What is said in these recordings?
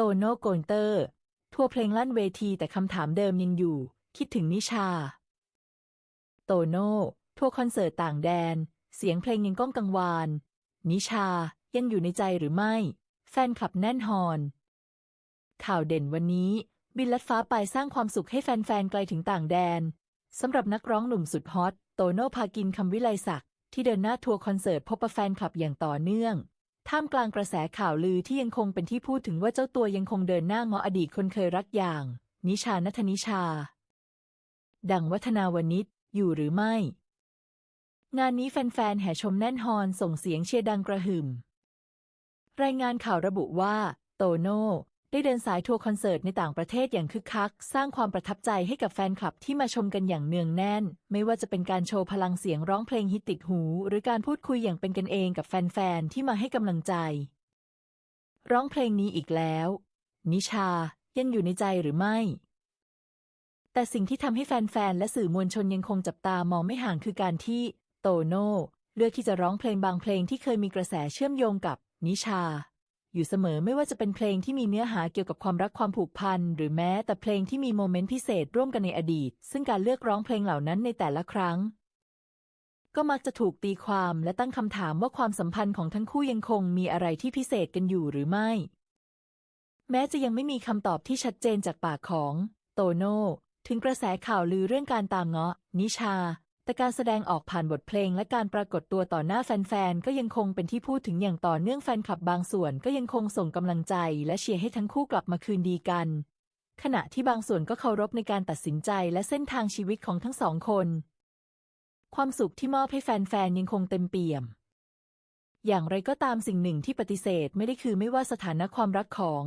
โตโน่โกนเตอร์ ทั่วเพลงลั่นเวทีแต่คำถามเดิมยังอยู่ คิดถึงนิชา โตโน่ทั่วคอนเสิร์ตต่างแดน เสียงเพลงยังก้องกังวาน นิชายังอยู่ในใจหรือไม่ แฟนคลับแน่นฮอน ข่าวเด่นวันนี้ บินลัดฟ้าไปสร้างความสุขให้แฟนๆไกลถึงต่างแดนสำหรับนักร้องหนุ่มสุดฮอต โตโน่พากินคำวิไลศักดิ์ที่เดินหน้าทัวร์คอนเสิร์ตพบปะแฟนคลับอย่างต่อเนื่อง ท่ามกลางกระแสข่าวลือที่ยังคงเป็นที่พูดถึงว่าเจ้าตัวยังคงเดินหน้าง้ออดีตคนเคยรักอย่าง นิชานัทนิชา ดังวัฒนาวนิชอยู่หรือไม่ งานนี้แฟนๆแห่ชมแน่นฮอนส่งเสียงเชียร์ดังกระหึ่ม รายงานข่าวระบุว่า โตโน่ ได้เดินสายทัวร์คอนเสิร์ตในต่างประเทศอย่างคึกคัก สร้างความประทับใจให้กับแฟนคลับที่มาชมกันอย่างเนืองแน่น ไม่ว่าจะเป็นการโชว์พลังเสียงร้องเพลงฮิตติดหู หรือการพูดคุยอย่างเป็นกันเองกับแฟนๆที่มาให้กำลังใจ ร้องเพลงนี้อีกแล้ว นิชายังอยู่ในใจหรือไม่ แต่สิ่งที่ทำให้แฟนๆและสื่อมวลชนยังคงจับตามองไม่ห่างคือการที่ โตโน่เลือกที่จะร้องเพลงบางเพลงที่เคยมีกระแสเชื่อมโยงกับนิชา อยู่เสมอไม่ว่าจะเป็นเพลงที่มีเนื้อหาเกี่ยวกับความรักความผูกพัน หรือแม้แต่เพลงที่มีโมเมนต์พิเศษร่วมกันในอดีต ซึ่งการเลือกร้องเพลงเหล่านั้นในแต่ละครั้ง ก็มักจะถูกตีความและตั้งคำถามว่าความสัมพันธ์ของทั้งคู่ยังคงมีอะไรที่พิเศษกันอยู่หรือไม่ แม้จะยังไม่มีคำตอบที่ชัดเจนจากปากของ โตโน่ถึงกระแสข่าวลือเรื่องการตามเงาะ นิชา แต่การแสดงออกผ่านบทเพลงและการปรากฏตัวต่อหน้าแฟนๆ ก็ยังคงเป็นที่พูดถึงอย่างต่อเนื่องแฟนคลับบางส่วนก็ยังคงส่งกำลังใจและเชียร์ให้ทั้งคู่กลับมาคืนดีกัน ขณะที่บางส่วนก็เคารพในการตัดสินใจและเส้นทางชีวิตของทั้งสองคน ความสุขที่มอบให้แฟนๆ ยังคงเต็มเปี่ยม อย่างไรก็ตามสิ่งหนึ่งที่ปฏิเสธไม่ได้คือไม่ว่าสถานะความรักของ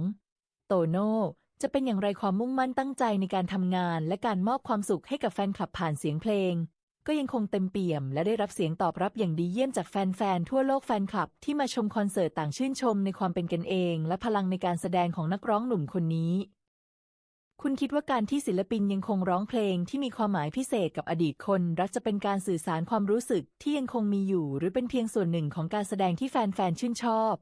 โตโน่จะเป็นอย่างไรความมุ่งมั่นตั้งใจในการทำงาน และการมอบความสุขให้กับแฟนคลับผ่านเสียงเพลง ก็ยังคงเต็มเปี่ยม และได้รับเสียงตอบรับอย่างดีเยี่ยมจากแฟนๆ ทั่วโลกแฟนคลับ ที่มาชมคอนเสิร์ตต่างชื่นชมในความเป็นกันเอง และพลังในการแสดงของนักร้องหนุ่มคนนี้ คุณคิดว่าการที่ศิลปินยังคงร้องเพลงที่มีความหมายพิเศษกับอดีตคนรักจะเป็นการสื่อสารความรู้สึกที่ยังคงมีอยู่ หรือเป็นเพียงส่วนหนึ่งของการแสดงที่แฟนๆ ชื่นชอบ